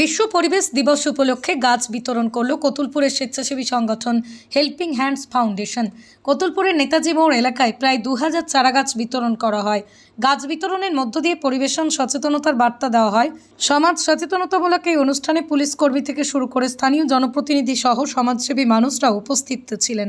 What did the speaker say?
বিশ্ব পরিবেশ দিবস উপলক্ষে গাছ বিতরণ করল কতুলপুরের স্বেচ্ছাসেবী সংগঠন হেল্পিং হ্যান্ডস ফাউন্ডেশন কতুলপুরের নেতাজি মোড় এলাকায় প্রায় দু হাজার চারা গাছ বিতরণ করা হয়। গাছ বিতরণের মধ্য দিয়ে পরিবেশন, সচেতনতার বার্তা দেওয়া হয়। সমাজ সচেতনতামূলক এই অনুষ্ঠানে পুলিশ কর্মী থেকে শুরু করে স্থানীয় জনপ্রতিনিধি সহ সমাজসেবী মানুষরা উপস্থিত ছিলেন।